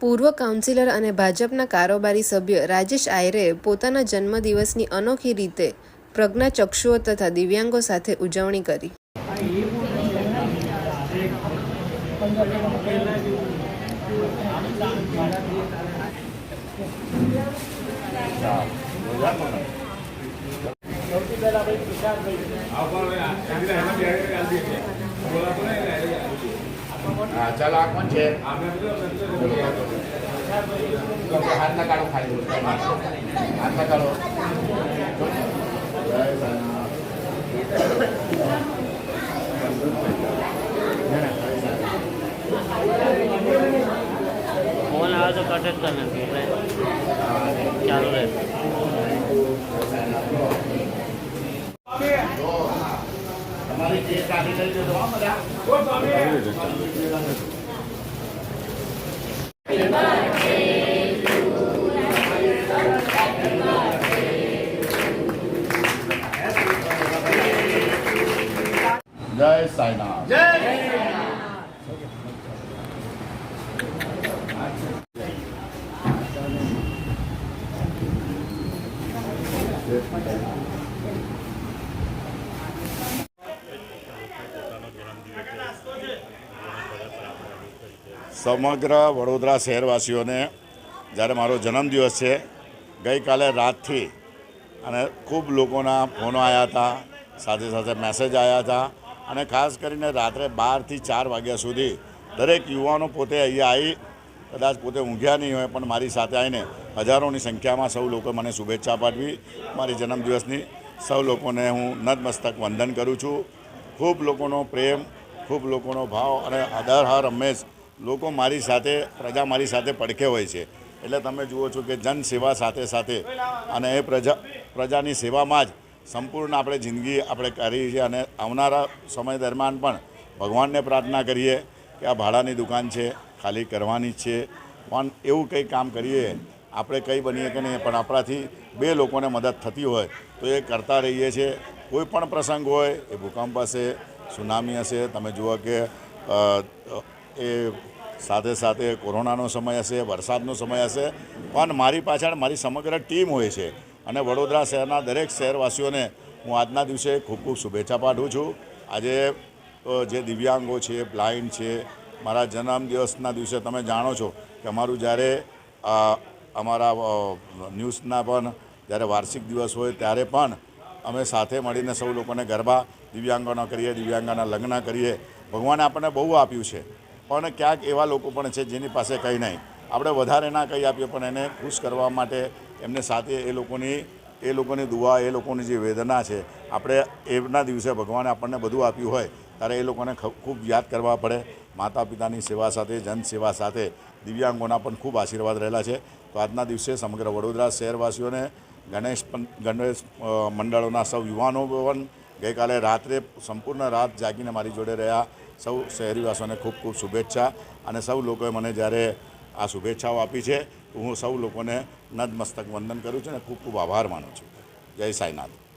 પૂર્વ કાઉન્સિલર અને ભાજપના કારોબારી સભ્ય રાજેશ આયરે પોતાના જન્મદિવસની અનોખી રીતે પ્રજ્ઞાચક્ષુઓ તથા દિવ્યાંગો સાથે ઉજવણી કરી. હા ચાલો આ કોણ છે? લોકો હાથ ના કાઢો ખાલી હાથ ના કાઢો ફોન આવે તો કટ જ એટલે ચાલુ રહે જો, તમારી જે કાઢી લઈ જજો હો બધા જય સાંઈનાથ સમગ્ર વડોદરા શહેરવાસીઓને જ્યારે મારો જન્મદિવસ છે, ગઈકાલે રાતથી અને ખૂબ લોકોના ફોનો આવ્યા હતા, સાથે સાથે મેસેજ આવ્યા હતા અને ખાસ કરીને રાત્રે બારથી ચાર વાગ્યા સુધી દરેક યુવાનો પોતે અહીંયા આવી કદાચ પોતે ઊંઘ્યા નહીં હોય, પણ મારી સાથે આવીને હજારોની સંખ્યામાં સૌ લોકો મને શુભેચ્છા પાઠવી. મારી જન્મદિવસની સૌ લોકોને હું નતમસ્તક વંદન કરું છું. ખૂબ લોકોનો પ્રેમ, ખૂબ લોકોનો ભાવ અને આદર હર હંમેશ લોકો મારી સાથે, પ્રજા મારી સાથે પડખે હોય છે. એટલે તમે જુઓ છો કે જન સેવા સાથે સાથે અને એ પ્રજા, પ્રજાની સેવામાં જ સંપૂર્ણ આપણે જિંદગી આપણે કરી છે અને આવનારા સમય દરમિયાન પણ ભગવાનને પ્રાર્થના કરીએ કે આ ભાડાની દુકાન છે, ખાલી કરવાની છે. પણ એવું કંઈ કામ કરીએ, આપણે કંઈ બનીએ કે નહીં, પણ આપણાથી બે લોકોને મદદ થતી હોય તો એ કરતા રહીએ છીએ કોઈ પણ પ્રસંગ હોય, એ ભૂકંપ હશે, સુનામી હશે, તમે જુઓ કે એ સાથે સાથે કોરોનાનો સમય હશે, વરસાદનો સમય હશે, પણ મારી પાછળ મારી સમગ્ર ટીમ હોય છે. અને વડોદરા શહેરના દરેક શહેરવાસીઓને હું આજના દિવસે ખૂબ ખૂબ શુભેચ્છા પાઠવું છું. આજે જે દિવ્યાંગો છે બ્લાઇન્ડ છે, મારા જન્મદિવસના દિવસે તમે જાણો છો કે અમારું જ્યારે અમારા ન્યૂઝના પણ જ્યારે વાર્ષિક દિવસ હોય ત્યારે પણ અમે સાથે મળીને સૌ લોકોને ગરબા, દિવ્યાંગોના કરીએ, દિવ્યાંગોના લગ્ન કરીએ. ભગવાને આપણને બહુ આપ્યું છે. પણ ક્યાંક એવા લોકો પણ છે જેની પાસે કંઈ નહીં. આપણે વધારે ના કહી આપીએ, પણ એને ખુશ કરવા માટે એમને સાથે એ લોકોની એ લોકોની દુઆ, એ લોકોની જે વેદના છે, આપણે એમના દિવસે ભગવાને આપણને બધું આપ્યું હોય, ત્યારે એ લોકોને ખૂબ યાદ કરવા પડે. માતા પિતાની સેવા સાથે જન સેવા સાથે દિવ્યાંગોના પણ ખૂબ આશીર્વાદ રહેલા છે. તો આજના દિવસે સમગ્ર વડોદરા શહેરવાસીઓને ગણેશ ગણેશ મંડળોના સૌ યુવાનો પણ ગઈકાલે રાત્રે સંપૂર્ણ રાત જાગીને મારી જોડે રહ્યા. સૌ શહેરીવાસીઓને ખૂબ ખૂબ શુભેચ્છા અને સૌ લોકોએ મને જ્યારે આ શુભેચ્છાઓ આપી છે હું સૌ લોકોને નદમસ્તક વંદન કરું છું અને ખૂબ ખૂબ આભાર માનું છું. જય સાંઈનાથ.